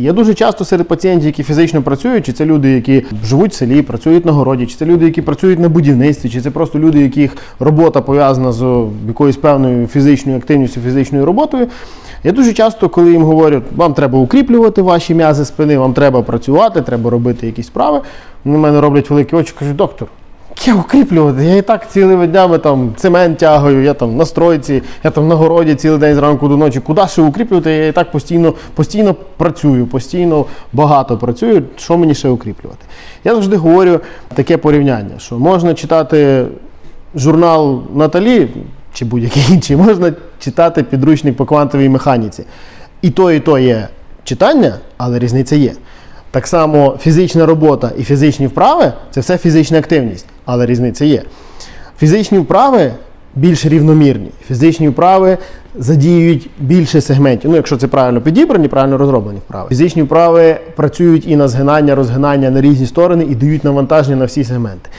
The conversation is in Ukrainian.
Я дуже часто серед пацієнтів, які фізично працюють, чи це люди, які живуть в селі, працюють на городі, чи це люди, які працюють на будівництві, чи це просто люди, яких робота пов'язана з якоюсь певною фізичною активністю, фізичною роботою. Я дуже часто, коли їм говорю, вам треба укріплювати ваші м'язи спини, вам треба працювати, треба робити якісь справи. Вони мене роблять великі очі, кажуть, доктор. Я укріплювати, я і так цілими днями там цемент тягаю, я там на стройці, я там на городі цілий день зранку до ночі. Куди ще укріплювати? Я і так постійно, постійно працюю, постійно багато працюю. Що мені ще укріплювати? Я завжди говорю таке порівняння, що можна читати журнал Наталі чи будь-який інший, можна читати підручник по квантовій механіці. І то, і то є читання, але різниця є. Так само фізична робота і фізичні вправи це все фізична активність, але різниця є. Фізичні вправи більш рівномірні. Фізичні вправи задіюють більше сегментів. Ну, якщо це правильно підібрані, правильно розроблені вправи. Фізичні вправи працюють і на згинання, розгинання на різні сторони і дають навантаження на всі сегменти.